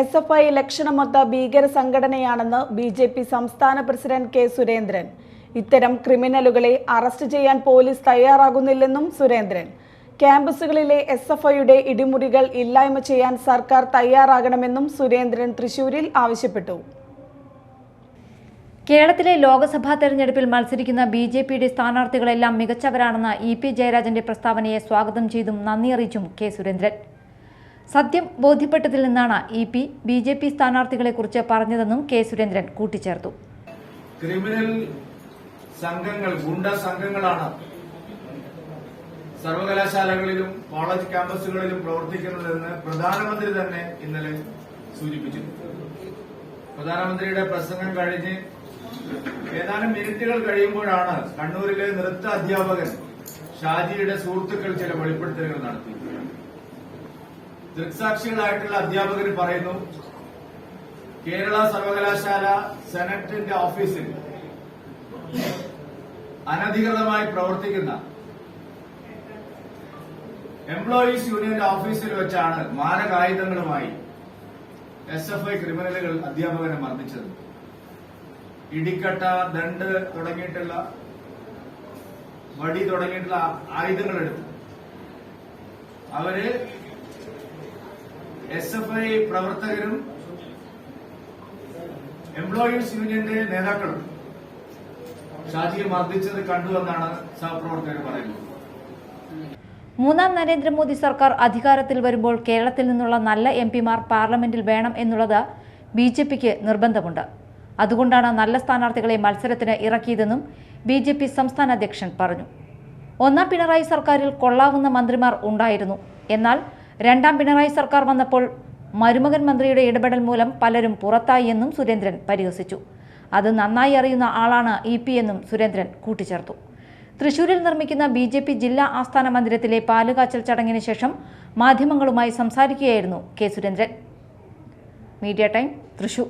S F I ലക്ഷണമൊത്ത ഭീകര സംഘടനയാണെന്ന് ബി ജെ പി സംസ്ഥാന പ്രസിഡന്റ് കെ സുരേന്ദ്രൻ. ഇത്തരം ക്രിമിനലുകളെ അറസ്റ്റ് ചെയ്യാൻ പോലീസ് തയ്യാറാകുന്നില്ലെന്നും സുരേന്ദ്രൻ. ക്യാമ്പസുകളിലെ എസ് എഫ് ഐയുടെ ഇടിമുറികൾ ഇല്ലായ്മ ചെയ്യാൻ സർക്കാർ തയ്യാറാകണമെന്നും സുരേന്ദ്രൻ തൃശൂരിൽ ആവശ്യപ്പെട്ടു. കേരളത്തിലെ ലോക്സഭാ തെരഞ്ഞെടുപ്പിൽ മത്സരിക്കുന്ന ബി ജെ പിയുടെ സ്ഥാനാർത്ഥികളെല്ലാം മികച്ചവരാണെന്ന ഇ പി ജയരാജന്റെ പ്രസ്താവനയെ സ്വാഗതം ചെയ്തും നന്ദി അറിയിച്ചും കെ സുരേന്ദ്രൻ. സത്യം ബോധ്യപ്പെട്ടതിൽ നിന്നാണ് E P B J P സ്ഥാനാർത്ഥികളെക്കുറിച്ച് പറഞ്ഞതെന്നും കെ സുരേന്ദ്രൻ കൂട്ടിച്ചേർത്തു. ക്രിമിനൽ സംഘങ്ങൾ ഗുണ്ട സംഘങ്ങളാണ് സർവകലാശാലകളിലും കോളേജ് ക്യാമ്പസുകളിലും പ്രവർത്തിക്കുന്നതെന്ന് പ്രധാനമന്ത്രി തന്നെ ഇന്നലെ സൂചിപ്പിച്ചു പ്രധാനമന്ത്രിയുടെ പ്രസംഗം കഴിഞ്ഞ് ഏതാനും മിനിറ്റുകൾ കഴിയുമ്പോഴാണ് കണ്ണൂരിലെ നൃത്ത അധ്യാപകൻ ഷാജിയുടെ സുഹൃത്തുക്കൾ ചില വെളിപ്പെടുത്തലുകൾ നടത്തി ദൃക്സാക്ഷികളായിട്ടുള്ള അധ്യാപകർ പറയുന്നു കേരള സർവകലാശാല സെനറ്റിന്റെ ഓഫീസിൽ അനധികൃതമായി പ്രവർത്തിക്കുന്ന എംപ്ലോയീസ് യൂണിയന്റെ ഓഫീസിൽ വെച്ചാണ് മാരകായുധങ്ങളുമായി എസ് എഫ് ഐ ക്രിമിനലുകൾ അധ്യാപകനെ മർദ്ദിച്ചത്. ഇടിക്കട്ട ദണ്ട് തുടങ്ങിയിട്ടുള്ള വടി തുടങ്ങിയിട്ടുള്ള ആയുധങ്ങൾ എടുത്തു അവർ എസ് എഫ് ഐ പ്രവർത്തകരും എംപ്ലോയീസ് യൂണിയന്റെ നേതാക്കളും ഷാജിയെ മർദ്ദിച്ചത് കണ്ടുവെന്നാണ് സഹപ്രവർത്തകർ പറയുന്നത്. മൂന്നാം നരേന്ദ്രമോദി സർക്കാർ അധികാരത്തിൽ വരുമ്പോൾ കേരളത്തിൽ നിന്നുള്ള നല്ല എം പിമാർ പാർലമെന്റിൽ വേണം എന്നുള്ളത് ബി ജെ പിക്ക് നിർബന്ധമുണ്ട്. അതുകൊണ്ടാണ് നല്ല സ്ഥാനാർത്ഥികളെ മത്സരത്തിന് ഇറക്കിയതെന്നും ബി ജെ പി സംസ്ഥാന അധ്യക്ഷൻ പറഞ്ഞു. ഒന്നാം പിണറായി സർക്കാരിൽ കൊള്ളാവുന്ന മന്ത്രിമാർ ഉണ്ടായിരുന്നു. എന്നാൽ രണ്ടാം പിണറായി സർക്കാർ വന്നപ്പോൾ മരുമകൻ മന്ത്രിയുടെ ഇടപെടൽ മൂലം പലരും പുറത്തായി എന്നും സുരേന്ദ്രൻ പരിഹസിച്ചു. അത് നന്നായി അറിയുന്ന ആളാണ് ഇ പി എന്നും സുരേന്ദ്രൻ കൂട്ടിച്ചേർത്തു. തൃശൂരിൽ നിർമ്മിക്കുന്ന ബി ജെ പി ജില്ലാ ആസ്ഥാന മന്ദിരത്തിലെ പാലുകാച്ചൽ ചടങ്ങിന് ശേഷം മാധ്യമങ്ങളുമായി സംസാരിക്കുകയായിരുന്നു K Surendran. Media time Thrissur.